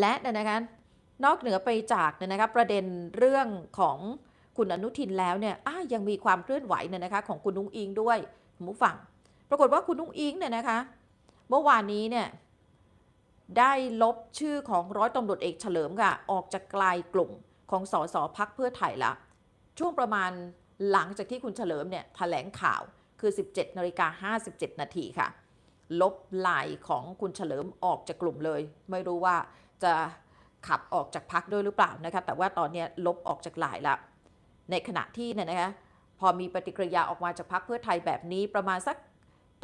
และเนยนะคะนอกเหนือไปจากเนี่ยนะคะประเด็นเรื่องของคุณอนุทินแล้วเนี่ยยังมีความเคลื่อนไหวเนี่ยนะคะของคุณนุ้งอิงด้วยคุณผู้ฟัง ปรากฏว่าคุณนุ้งอิงเนี่ยนะคะเมื่อวานนี้เนี่ยได้ลบชื่อของร้อยตำรวจเอกเฉลิมค่ะออกจากกลายกลุ่มของสสพักเพื่อไทยละช่วงประมาณหลังจากที่คุณเฉลิมเนี่ยแถลงข่าวคือ 17นาฬิกา57 นาทีค่ะ ลบลายของคุณเฉลิมออกจากกลุ่มเลย ไม่รู้ว่า จะขับออกจากพักด้วยหรือเปล่านะคะแต่ว่าตอนนี้ลบออกจากหลายละ ในขณะที่เนี่ยนะคะพอมีปฏิกิริยาออกมาจากพักเพื่อไทยแบบนี้ประมาณสัก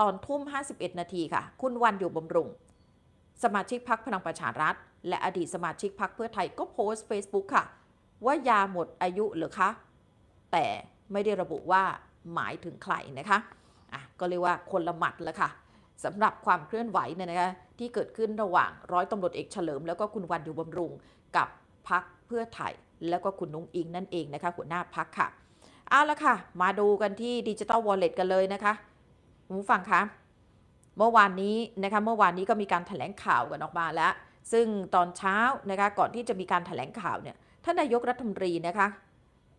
ตอนทุ่ม 51 นาทีค่ะ คุณวันอยู่บำรุง สมาชิกพักพลังประชารัฐ และอดีตสมาชิกพักเพื่อไทยก็โพสต์ Facebook ค่ะ ว่ายาหมดอายุหรือคะ แต่ไม่ได้ระบุว่าหมายถึงใครนะคะอะก็เรียกว่าคนละหมัดแล้วค่ะ สำหรับความเคลื่อนไหวเนี่ยนะคะที่เกิดขึ้นระหว่างร้อยตำรวจเอกเฉลิม แล้วก็คุณวันอยู่บำรุงกับพักเพื่อไทยแล้วก็คุณนุ้งอิงนั่นเองนะคะหัวหน้าพักค่ะเอาละค่ะ มาดูกันที่ดิจิ t a ลวอลเล็ตกันเลยนะคะคุณผู้ฟังคะเมื่อวานนี้นะคะเมื่อวานนี้ก็มีการถแถลงข่าวกันออกมาแล้ว ซึ่งตอนเช้านะคะก่อนที่จะมีการถแถลงข่าวเนี่ยท่านนายกรัฐมนตรีนะคะ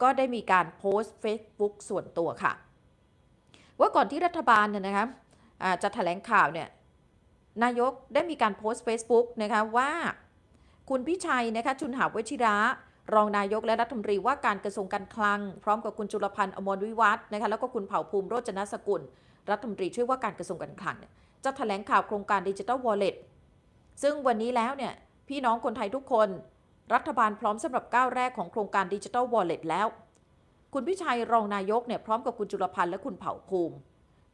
ก็ได้มีการโพสต์ Facebook ส่วนตัวค่ะ ว่าก่อนที่รัฐบาลเนี่ยนะคะ จะถแถลงข่าวเนี่ยนายกได้มีการโพสต์ Facebook นะคะว่า คุณพิชัยนะคะชุนหาวชิระ รองนายกและรัฐมนตรีว่าการกระทรวงการคลัง พร้อมกับคุณจุลพันธ์อมรวิวัฒน์นะคะแล้วก็คุณเผ่าภูมิโรจนสกุล รัฐมนตรีช่วยว่าการกระทรวงการคลังเนี่ยจะแถลงข่าวโครงการดิจิ t a ลวอลเล็ตซึ่งวันนี้แล้วเนี่ยพี่น้องคนไทยทุกคน รัฐบาลพร้อมสำหรับก้าวแรกของโครงการดิจิ t a ลวอลเล็ตแล้ว คุณพิชัยรองนายกเนี่ยพร้อมกับคุณจุลพันธ์และคุณเผ่าภูมิ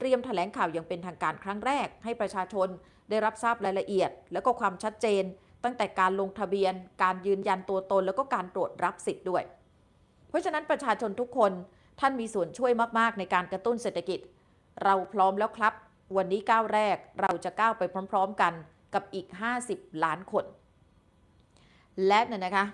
เตรียมแถลงข่าวอย่างเป็นทางการครั้งแรก ให้ประชาชนได้รับทราบรายละเอียด และก็ความชัดเจน ตั้งแต่การลงทะเบียน การยืนยันตัวตน แล้วก็การตรวจรับสิทธิ์ด้วย เพราะฉะนั้นประชาชนทุกคนท่านมีส่วนช่วยมากๆ ในการกระตุ้นเศรษฐกิจ เราพร้อมแล้วครับ วันนี้ก้าวแรกเราจะก้าวไปพร้อม ๆ กันกับอีก 50 ล้านคน และเนี่ยนะคะ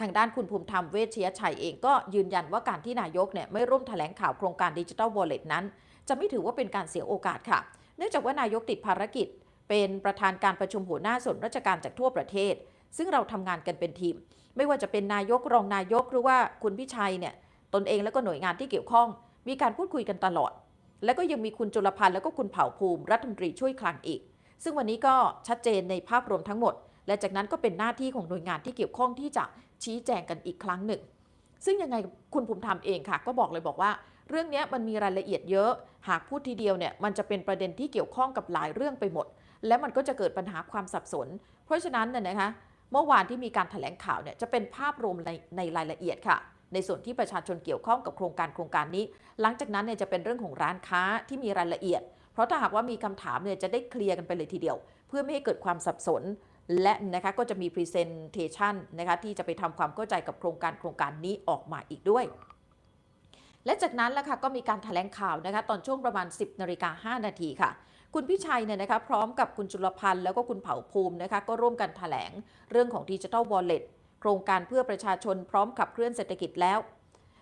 ทางด้านคุณภูมิธรรมเวชยชัยเองก็ยืนยันว่าการที่นายกเนี่ยไม่ร่วมแถลงข่าวโครงการดิจิ t a ลวอลเล็ตนั้น จะไม่ถือว่าเป็นการเสียโอกาสค่ะ เนื่องจากว่านายกติดภารกิจ เป็นประธานการประชุมหัวหน้าส่วนราชการจากทั่วประเทศ ซึ่งเราทำงานกันเป็นทีม ไม่ว่าจะเป็นนายกรองนายกหรือว่าคุณพิชัยเนี่ยตนเองแล้วก็หน่วยงานที่เกี่ยวข้อง มีการพูดคุยกันตลอด แล้วก็ยังมีคุณจุลพันธ์แล้วก็คุณเผ่าภูมิรัฐมนตรีช่วยคลังอีก ซึ่งวันนี้ก็ชัดเจนในภาพรวมทั้งหมด และจากนั้นก็เป็นหน้าที่ของหน่วยงานที่เกี่ยวข้องที่จะชี้แจงกันอีกครั้งหนึ่ง ซึ่งยังไงคุณภูมิธรรมเองค่ะ ก็บอกเลยบอกว่า เรื่องนี้มันมีรายละเอียดเยอะ หากพูดทีเดียวเนี่ยมันจะเป็นประเด็นที่เกี่ยวข้องกับหลายเรื่องไปหมด และมันก็จะเกิดปัญหาความสับสน เพราะฉะนั้นเนี่ยนะคะเมื่อวานที่มีการถแถลงข่าวเนี่ยจะเป็นภาพรวมในในรายละเอียดค่ะ ในส่วนที่ประชาชนเกี่ยวข้องกับโครงการโครงการนี้ หลังจากนั้นเนี่ยจะเป็นเรื่องของร้านค้าที่มีรายละเอียด เพราะถ้าหากว่ามีคำถามเนี่ยจะได้เคลียร์กันไปเลยทีเดียว เพื่อไม่ให้เกิดความสับสน และนะคะก็จะมี Presentation นะคะที่จะไปทำความเข้าใจกับโครงการโครงการนี้ออกมาอีกด้วย และจากนั้นแล้วค่ะก็มีการถแถลงข่าวนะคะตอนช่วงประมาณ 10นาฬิกา5นาทีค่ะ คุณพิชัยเนี่ยนะคะพร้อมกับคุณจุลพันธ์แล้วก็คุณเผ่าภูมินะคะก็ร่วมกันถแถลงเรื่องของดิจิ t a ลวอลเล็ตโครงการเพื่อประชาชนพร้อมขับเคลื่อนเศรษฐกิจแล้ว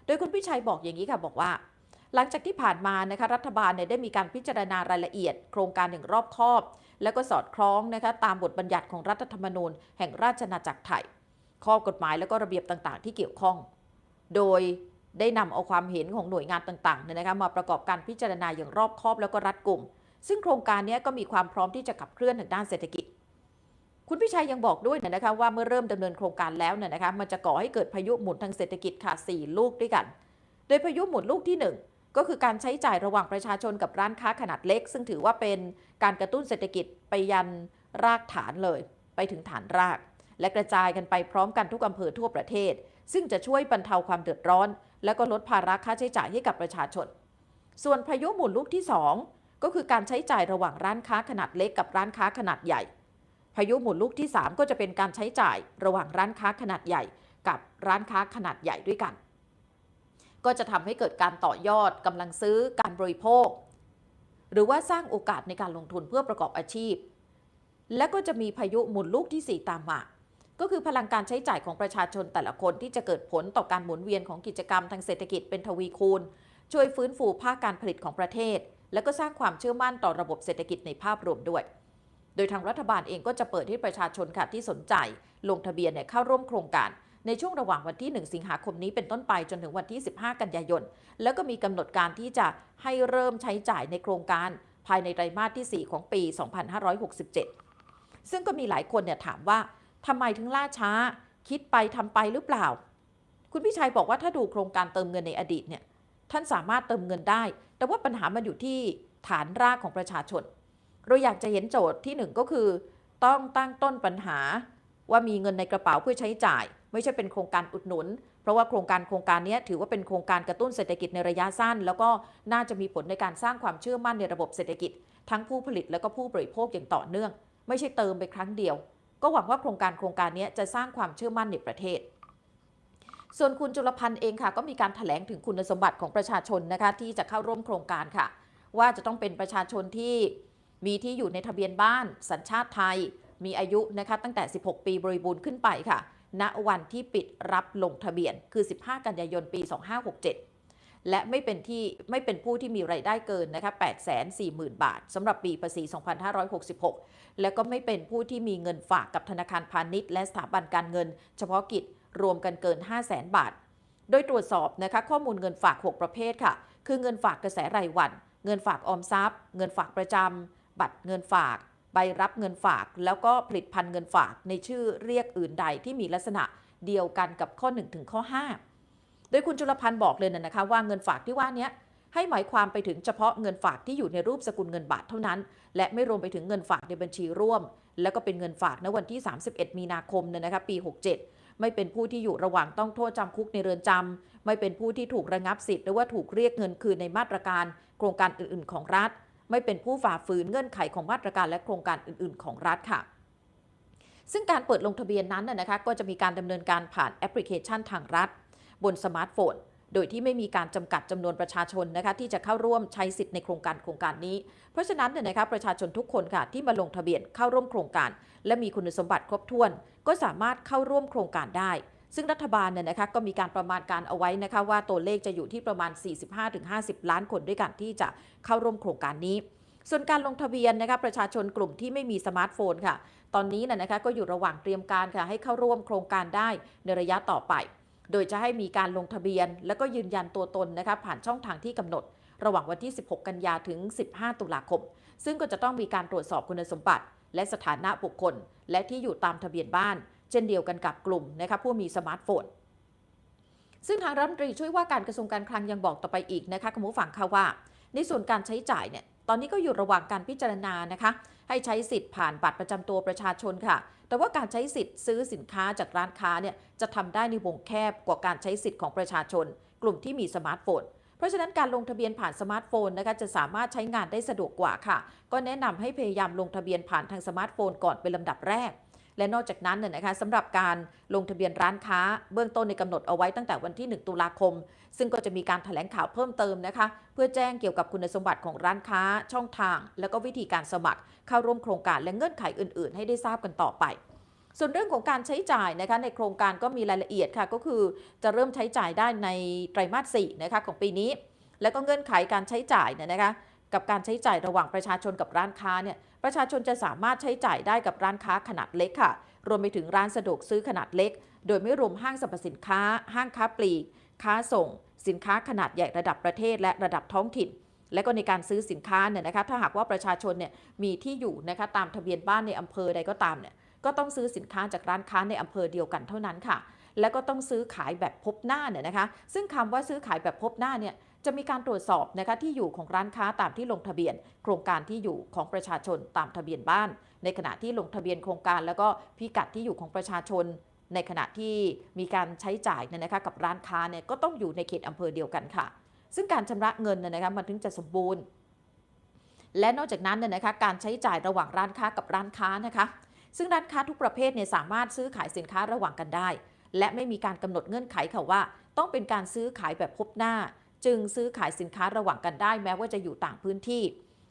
โดยคุณพิชัยบอกอย่างนี้ค่ะบอกว่า หลังจากที่ผ่านมานะคะรัฐบาลเนี่ยได้มีการพิจารณารายละเอียด โครงการอย่างรอบคอบ แล้วก็สอดคล้องนะคะตามบทบัญญัติของรัฐธรรมนูญ แห่งราชอาณาจักรไทย ข้อกฎหมายแล้วก็ระเบียบต่าง ๆ ที่เกี่ยวข้อง โดย ได้นำเอาความเห็นของหน่วยงานต่างๆเนี่ยนะคะมาประกอบการพิจารณาอย่างรอบคอบแล้วก็รัดกุม ซึ่งโครงการนี้ก็มีความพร้อมที่จะขับเคลื่อนทางด้านเศรษฐกิจ คุณพิชัยยังบอกด้วยนะคะว่าเมื่อเริ่มดำเนินโครงการแล้วเนี่ยนะคะมันจะก่อให้เกิดพายุหมุนทางเศรษฐกิจค่ะ 4 ลูกด้วยกัน โดยพายุหมุนลูกที่ 1 ก็คือการใช้จ่ายระหว่างประชาชนกับร้านค้าขนาดเล็ก ซึ่งถือว่าเป็นการกระตุ้นเศรษฐกิจไปยันรากฐานเลย ไปถึงฐานราก และกระจายกันไปพร้อมกันทุกอำเภอทั่วประเทศ ซึ่งจะช่วยบรรเทาความเดือดร้อน และก็ลดภาระค่าใช้จ่ายให้กับประชาชน ส่วนพายุหมุนลูกที่ 2 ก็คือการใช้จ่ายระหว่างร้านค้าขนาดเล็กกับร้านค้าขนาดใหญ่ พายุหมุนลูกที่ 3 ก็จะเป็นการใช้จ่ายระหว่างร้านค้าขนาดใหญ่ กับร้านค้าขนาดใหญ่ด้วยกัน ก็จะทำให้เกิดการต่อยอดกำลังซื้อการบริโภค หรือว่าสร้างโอกาสในการลงทุนเพื่อประกอบอาชีพ และก็จะมีพายุหมุนลูกที่ 4 ตามมา ก็คือพลังการใช้จ่ายของประชาชนแต่ละคนที่จะเกิดผลต่อการหมุนเวียนของกิจกรรมทางเศรษฐกิจเป็นทวีคูณ ช่วยฟื้นฟูภาคการผลิตของประเทศ และก็สร้างความเชื่อมั่นต่อระบบเศรษฐกิจในภาพรวมด้วย โดยทางรัฐบาลเองก็จะเปิดให้ประชาชนค่ะที่สนใจ ลงทะเบียนเนี่ยเข้าร่วมโครงการ ในช่วงระหว่างวันที่ 1 สิงหาคมนี้เป็นต้นไปจนถึงวันที่ 15 กันยายน แล้วก็มีกำหนดการที่จะให้เริ่มใช้จ่ายในโครงการ ภายในไตรมาสที่ 4 ของปี 2567 ซึ่งก็มีหลายคนเนี่ยถามว่า ทำไมถึงล่าช้า คิดไปทำไปหรือเปล่า คุณพิชัยบอกว่าถ้าดูโครงการเติมเงินในอดีตเนี่ยท่านสามารถเติมเงินได้ แต่ว่าปัญหามันอยู่ที่ฐานรากของประชาชน เราอยากจะเห็นโจทย์ที่หนึ่งก็คือ ต้องตั้งต้นปัญหาว่ามีเงินในกระเป๋าเพื่อใช้จ่าย ไม่ใช่เป็นโครงการอุดหนุน เพราะว่าโครงการโครงการนี้ถือว่าเป็นโครงการกระตุ้นเศรษฐกิจในระยะสั้น แล้วก็น่าจะมีผลในการสร้างความเชื่อมั่นในระบบเศรษฐกิจ ทั้งผู้ผลิตและก็ผู้บริโภคอย่างต่อเนื่อง ไม่ใช่เติมไปครั้งเดียว ก็หวังว่าโครงการโครงการนี้จะสร้างความเชื่อมั่นในประเทศ ส่วนคุณจุลพันธ์เองค่ะ ก็มีการถแถลงถึงคุณสมบัติของประชาชนนะคะที่จะเข้าร่วมโครงการค่ะ ว่าจะต้องเป็นประชาชนที่มีที่อยู่ในทะเบียนบ้าน สัญชาติไทย มีอายุนะคะตั้งแต่ 16 ปีบริบูรณ์ขึ้นไปค่ะ ณวันที่ปิดรับลงทะเบียนคือ 15 กันยายนปี 2567 และไม่เป็นที่ไม่เป็นผู้ที่มีไรายได้เกินนะคะ840,000 บาทสำหรับปีภาษี 2566 และก็ไม่เป็นผู้ที่มีเงินฝากกับธนาคารพาณิชย์ และสถาบันการเงิน เฉพาะกิจรวมกันเกิน 500,000 บาท โดยตรวจสอบนะคะข้อมูลเงินฝาก 6 ประเภทค่ะ คือเงินฝากกระแสรายวัน เงินฝากออมทรัพย์ เงินฝากประจำบัตรเงินฝาก ใบรับเงินฝาก แล้วก็ผลิตภัณฑ์เงินฝากในชื่อเรียกอื่นใดที่มีลักษณะเดียวกันกับข้อ 1 ถึงข้อ 5 โดยคุณจุลพันธ์บอกเลยนะคะว่าเงินฝากที่ว่านี้ให้หมายความไปถึงเฉพาะเงินฝากที่อยู่ในรูปสกุลเงินบาทเท่านั้น และไม่รวมไปถึงเงินฝากในบัญชีร่วม แล้วก็เป็นเงินฝากในวันที่ 31 มีนาคมเนี่ยนะคะปี 67 ไม่เป็นผู้ที่อยู่ระหว่างต้องโทษจำคุกในเรือนจำไม่เป็นผู้ที่ถูกระงับสิทธิ์หรือว่าถูกเรียกเงินคืนในมาตรการ โครงการอื่นๆ ของรัฐ ไม่เป็นผู้ฝ่าฝืนเงื่อนไขของมาตรการและโครงการอื่น ๆ ของรัฐค่ะซึ่งการเปิดลงทะเบียนนั้นนะนะคะก็จะมีการดำเนินการผ่านแอปพลิเคชันทางรัฐ บนสมาร์ทโฟน โดยที่ไม่มีการจำกัดจำนวนประชาชนนะคะที่จะเข้าร่วมใช้สิทธิ์ในโครงการโครงการนี้ เพราะฉะนั้นเนี่ยนะคะประชาชนทุกคนค่ะที่มาลงทะเบียนเข้าร่วมโครงการ และมีคุณสมบัติครบถ้วน ก็สามารถเข้าร่วมโครงการได้ซึ่งรัฐบาลเนี่ยนะคะก็มีการประมาณการเอาไว้นะคะว่าตัวเลขจะอยู่ที่ประมาณ 45-50 ล้านคนด้วยกันที่จะเข้าร่วมโครงการนี้ ส่วนการลงทะเบียนนะคะประชาชนกลุ่มที่ไม่มีสมาร์ทโฟนค่ะ ตอนนี้นะนะคะก็อยู่ระหว่างเตรียมการค่ะให้เข้าร่วมโครงการได้ในระยะต่อไป โดยจะให้มีการลงทะเบียน แล้วก็ยืนยันตัวตนนะคะผ่านช่องทางที่กำหนด ระหว่างวันที่ 16 กันยาถึง 15 ตุลาคม ซึ่งก็จะต้องมีการตรวจสอบคุณสมบัติ และสถานะบุคคล และที่อยู่ตามทะเบียนบ้าน เช่นเดียวกันกับกลุ่มนะคะผู้มีสมาร์ทโฟน ซึ่งทางรัฐมนตรีช่วยว่าการกระทรวงการคลังยังบอกต่อไปอีกนะคะคุณผู้ฟังค่ะว่า ในส่วนการใช้จ่ายเนี่ยตอนนี้ก็อยู่ระหว่างการพิจารณานะคะ ให้ใช้สิทธิ์ผ่านบัตรประจำตัวประชาชนค่ะ แต่ว่าการใช้สิทธิ์ซื้อสินค้าจากร้านค้าเนี่ยจะทำได้ในวงแคบกว่าการใช้สิทธิ์ของประชาชน กลุ่มที่มีสมาร์ทโฟนเพราะฉะนั้นการลงทะเบียนผ่านสมาร์ทโฟนนะคะจะสามารถใช้งานได้สะดวกกว่าค่ะ ก็แนะนำให้พยายามลงทะเบียนผ่านทางสมาร์ทโฟนก่อนเป็นลำดับแรก และนอกจากนั้นเนี่ยนะคะสำหรับการลงทะเบียนร้านค้า เบื้องต้นในกำหนดเอาไว้ตั้งแต่วันที่ 1 ตุลาคม ซึ่งก็จะมีการถแถลงข่าวเพิ่มเติมนะคะ เพื่อแจ้งเกี่ยวกับคุณสมบัติของร้านค้า ช่องทาง แล้วก็วิธีการสมัคร เข้าร่วมโครงการและเงื่อนไขอื่น ๆ ให้ได้ทราบกันต่อไปส่วนเรื่องของการใช้จ่ายนะคะในโครงการก็มีรายละเอียดค่ะ ก็คือจะเริ่มใช้จ่ายได้ในไตรมาส4นะคะของปีนี้ แล้วก็เงื่อนไขการใช้จ่ายเนี่ยนะคะ กับการใช้จ่ายระหว่างประชาชนกับร้านค้าเนี่ยประชาชนจะสามารถใช้จ่ายได้กับร้านค้าขนาดเล็กค่ะ รวมไปถึงร้านสะดวกซื้อขนาดเล็ก โดยไม่รวมห้างสรรพสินค้า ห้างค้าปลีก ค้าส่ง สินค้าขนาดใหญ่ระดับประเทศและระดับท้องถิ่น และก็ในการซื้อสินค้าเนี่ยนะคะ ถ้าหากว่าประชาชนเนี่ยมีที่อยู่นะคะตามทะเบียนบ้านในอำเภอใดก็ตามเนี่ยก็ต้องซื้อสินค้าจากร้านค้าในอำเภอเดียวกันเท่านั้นค่ะ แล้วก็ต้องซื้อขายแบบพบหน้าเนี่ยนะคะ ซึ่งคำว่าซื้อขายแบบพบหน้าเนี่ยจะมีการตรวจสอบนะคะที่อยู่ของร้านค้าตามที่ลงทะเบียน โครงการที่อยู่ของประชาชนตามทะเบียนบ้าน ในขณะที่ลงทะเบียนโครงการ แล้วก็พิกัดที่อยู่ของประชาชน ในขณะที่มีการใช้จ่ายเนี่ยนะคะกับร้านค้าเนี่ยก็ต้องอยู่ในเขตอำเภอเดียวกันค่ะ ซึ่งการชำระเงินเนี่ยนะคะมันถึงจะสมบูรณ์ และนอกจากนั้นเนี่ยนะคะการใช้จ่ายระหว่างร้านค้ากับร้านค้านะคะ ซึ่งร้านค้าทุกประเภทเนี่ยสามารถซื้อขายสินค้าระหว่างกันได้ และไม่มีการกำหนดเงื่อนไขค่ะว่า ต้องเป็นการซื้อขายแบบพบหน้า จึงซื้อขายสินค้าระหว่างกันได้แม้ว่าจะอยู่ต่างพื้นที่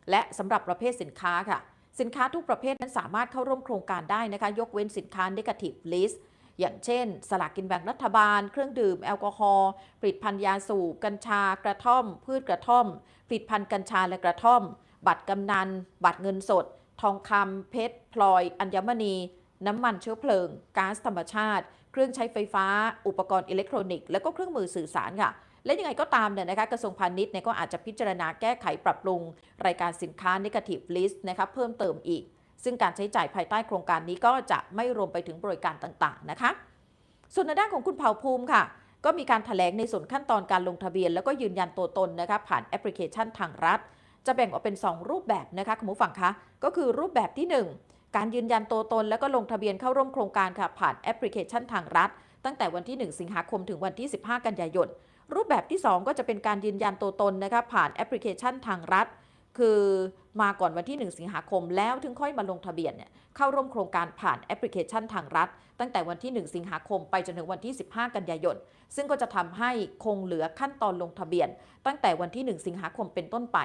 และสำหรับประเภทสินค้าค่ะ สินค้าทุกประเภทนั้นสามารถเข้าร่วมโครงการได้นะคะ ยกเว้นสินค้า negative list อย่างเช่น สลากกินแบ่งรัฐบาล เครื่องดื่มแอลกอฮอล์ผลิตภัณฑ์ยาสูบกัญชา กระท่อม พืชกระท่อมผลิตภัณฑ์กัญชาและกระท่อม บัตรกำนัน บัตรเงินสด ทองคำเพชร พลอย อัญมณี น้ำมันเชื้อเพลิงก๊าซธรรมชาติ เครื่องใช้ไฟฟ้า อุปกรณ์อิเล็กทรอนิกส์และก็เครื่องมือสื่อสารค่ะ และยังไงก็ตามเนี่ยนะคะกระทรวงพาณิชย์เนี่ยก็อาจจะพิจารณาแก้ไขปรับปรุง รายการสินค้า negative list นะคะเพิ่มเติมอีก ซึ่งการใช้จ่ายภายใต้โครงการนี้ก็จะไม่รวมไปถึงบริการต่างๆนะคะ ส่วนในด้านของคุณเผ่าภูมิค่ะก็มีการถแถลงในส่วนขั้นตอนการลงทะเบียน แล้วก็ยืนยันตัวตนนะคะผ่านแอปพลิเคชันทางรัฐ จะแบ่งออกเป็น 2 รูปแบบนะคะคุณผู้ฟังคะก็คือรูปแบบที่ 1 การยืนยันตัวตนแล้วก็ลงทะเบียนเข้าร่วมโครงการค่ะผ่านแอปพลิเคชันทางรัฐ ตั้งแต่วันที่ 1 สิงหาคมถึงวันที่ 15 กันยายน รูปแบบที่ 2 ก็จะเป็นการยืนยันตัวตนนะคะผ่านแอปพลิเคชันทางรัฐ คือมาก่อนวันที่ 1 สิงหาคมแล้วถึงค่อยมาลงทะเบียนเนี่ยเข้าร่วมโครงการผ่านแอปพลิเคชันทางรัฐ ตั้งแต่วันที่ 1 สิงหาคมไปจนถึงวันที่ 15 กันยายน ซึ่งก็จะทำให้คงเหลือขั้นตอนลงทะเบียน ตั้งแต่วันที่ 1 สิงหาคมเป็นต้นไป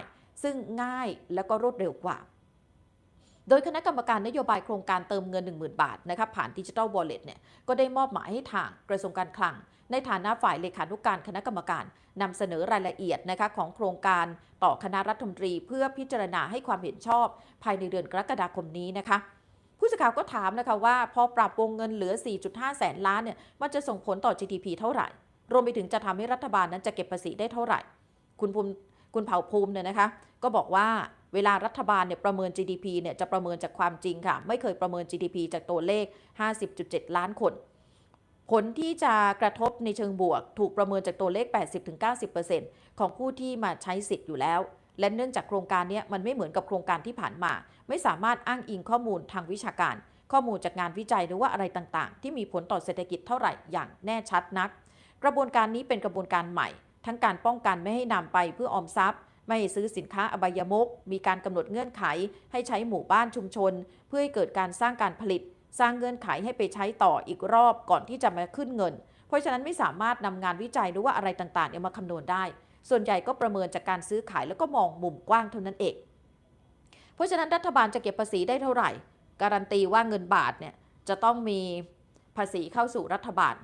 ซึ่งง่ายและก็รวดเร็วกว่า โดยคณะกรรมการนโยบายโครงการเติมเงิน 10,000 บาทนะคะผ่านดิจิทัลวอลเล็ตเนี่ยก็ได้มอบหมายให้ทางกระทรวงการคลัง ในฐานะฝ่ายเลขานุการคณะกรรมการนำเสนอรายละเอียดนะคะของโครงการต่อคณะรัฐมนตรี เพื่อพิจารณาให้ความเห็นชอบ ภายในเดือนกรกฎาคมนี้นะคะผู้สื่อข่าวก็ถามนะคะว่าพอปรับวงเงินเหลือ 4.5 แสนล้านเนี่ยมันจะส่งผลต่อ GDP เท่าไหร่ รวมไปถึงจะทำให้รัฐบาลนั้นจะเก็บภาษีได้เท่าไหร่ คุณภูมิคุณเผ่าภูมิเนี่ยนะคะ ก็บอกว่า เวลารัฐบาลเนี่ยประเมิน GDP เนี่ยจะประเมินจากความจริงค่ะ ไม่เคยประเมิน GDP จากตัวเลข 50.7 ล้านคน ผลที่จะกระทบในเชิงบวก ถูกประเมินจากตัวเลข 80-90%ของผู้ที่มาใช้สิทธิ์อยู่แล้ว และเนื่องจากโครงการเนี้มันไม่เหมือนกับโครงการที่ผ่านมา ไม่สามารถอ้างอิงข้อมูลทางวิชาการ ข้อมูลจากงานวิจัยหรือว่าอะไรต่างๆ ที่มีผลต่อเศรษฐกิจเท่าไหร่อย่างแน่ชัดนัก กระบวนการนี้เป็นกระบวนการใหม่ ทั้งการป้องกันไม่ให้นำไปเพื่อออมทรัพย์ ไม่ซื้อสินค้าอบายมุก มีการกำหนดเงื่อนไขให้ใช้หมู่บ้านชุมชน เพื่อให้เกิดการสร้างการผลิต สร้างเงื่อนไขให้ไปใช้ต่ออีกรอบก่อนที่จะมาขึ้นเงิน เพราะฉะนั้นไม่สามารถนำงานวิจัยหรือว่าอะไรต่างๆเนี่ยมาคำนวณได้ ส่วนใหญ่ก็ประเมินจากการซื้อขายแล้วก็มองมุมกว้างเท่านั้นเอง เพราะฉะนั้นรัฐบาลจะเก็บภาษีได้เท่าไหร่ การันตีว่าเงินบาทเนี่ยจะต้องมีภาษีเข้าสู่รัฐบาล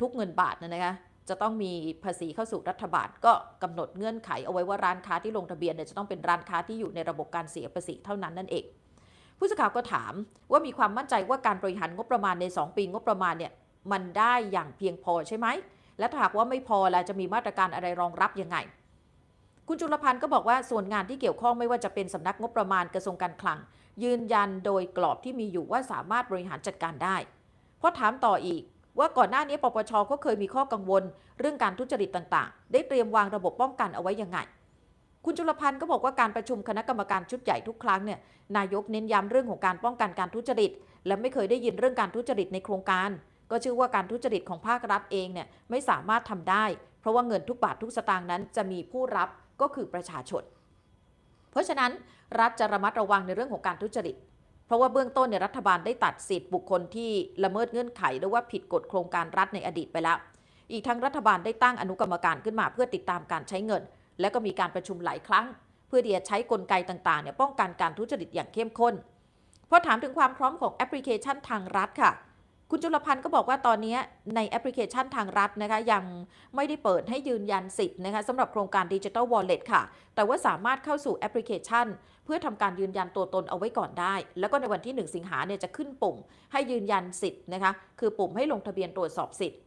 ทุกเงินบาทนะนะคะ จะต้องมีภาษีเข้าสู่รัฐบาล ก็กำหนดเงื่อนไขเอาไว้ว่าร้านค้าที่ลงทะเบียนเนี่ยจะต้องเป็นร้านค้าที่อยู่ในระบบการเสียภาษีเท่านั้นนั่นเอง ผู้สื่อข่าวก็ถามว่ามีความมั่นใจว่าการบริหารงบประมาณใน 2 ปีงบประมาณเนี่ยมันได้อย่างเพียงพอใช่ไหม และถ้าหากว่าไม่พอแล้วจะมีมาตรการอะไรรองรับยังไง คุณจุลพันธ์ก็บอกว่าส่วนงานที่เกี่ยวข้องไม่ว่าจะเป็นสำนักงบประมาณกระทรวงการคลัง ยืนยันโดยกรอบที่มีอยู่ว่าสามารถบริหารจัดการได้พราะถามต่ออีก ว่าก่อนหน้านี้ปปชก็เคยมีข้อกังวล เรื่องการทุจริตต่างๆ ได้เตรียมวางระบบป้องกันเอาไว้ยังไง คุณจุลพันธ์ก็บอกว่าการประชุมคณะกรรมการชุดใหญ่ทุกครั้งเนี่ยนายกเน้นย้ำเรื่องของการป้องกันการทุจริต และไม่เคยได้ยินเรื่องการทุจริตในโครงการ ก็เชื่อว่าการทุจริตของภาครัฐเองเนี่ยไม่สามารถทำได้ เพราะว่าเงินทุกบาททุกสตางค์นั้นจะมีผู้รับก็คือประชาชน เพราะฉะนั้นรัฐจะระมัดระวังในเรื่องของการทุจริต ราะว่าเบื้องต้นเนี่ยรัฐบาลได้ตัดสิทธิ์บุคคลที่ละเมิดเงื่อนไขหรือว่าผิดกฎโครงการรัฐในอดีตไปแล้ว อีกทั้งรัฐบาลได้ตั้งอนุกรรมการขึ้นมา เพื่อติดตามการใช้เงิน และก็มีการประชุมหลายครั้ง เพื่อที่จะใช้กลไกต่างๆเนี่ยป้องกันการทุจริตอย่างเข้มข้นพอถามถึงความพร้อมของแอปพลิเคชันทางรัฐค่ะ คุณจุลพันธ์ก็บอกว่าตอนนี้ในแอปพลิเคชันทางรัฐนะคะยังไม่ได้เปิดให้ยืนยันสิทธิ์นะคะสำหรับโครงการดิจิ t a ลวอลเล็ตค่ะ แต่ว่าสามารถเข้าสู่แอปพลิเคชัน เพื่อทำการยืนยันตัวตนเอาไว้ก่อนได้ แล้วก็ในวันที่ 1 สิงหาเนี่ยจะขึ้นปุ่มให้ยืนยันสิทธิ์นะคะคือปุ่มให้ลงทะเบียนตรวจสอบสิทธิ์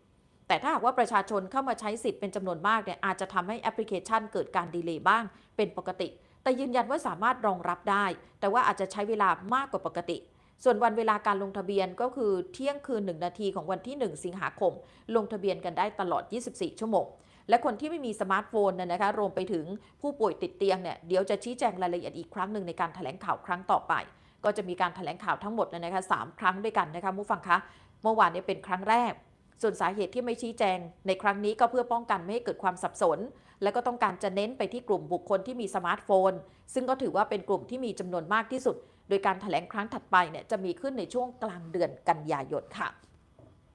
แต่ถ้าหากว่าประชาชนเข้ามาใช้สิทธิ์เป็นจำนวนมากเนี่ยอาจจะทำให้แอปพลิเคชันเกิดการดีเลย์บ้างเป็นปกติ แต่ยืนยันว่าสามารถรองรับได้ แต่ว่าอาจจะใช้เวลามากกว่าปกติ ส่วนวันเวลาการลงทะเบียนก็คือเที่ยงคืน 1 นาทีของวันที่ 1 สิงหาคม ลงทะเบียนกันได้ตลอด 24 ชั่วโมง และคนที่ไม่มีสมาร์ทโฟนนะนะคะรวมไปถึงผู้ป่วยติดเตียงเนี่ยเดี๋ยวจะชี้แจงรายละเอียดอีกครั้งหนึ่งในการแถลงข่าวครั้งต่อไป ก็จะมีการแถลงข่าวทั้งหมดนะนะคะสามครั้งด้วยกันนะคะผู้ฟังคะเมื่อวานเนี้เป็นครั้งแรกส่วนสาเหตุที่ไม่ชี้แจง ในครั้งนี้ก็เพื่อป้องกันไม่ให้เกิดความสับสน และก็ต้องการจะเน้นไปที่กลุ่มบุคคลที่มีสมาร์ทโฟน ซึ่งก็ถือว่าเป็นกลุ่มที่มีจำนวนมากที่สุด โดยการแถลงครั้งถัดไปเนี่ยจะมีขึ้นในช่วงกลางเดือนกันยายนค่ะ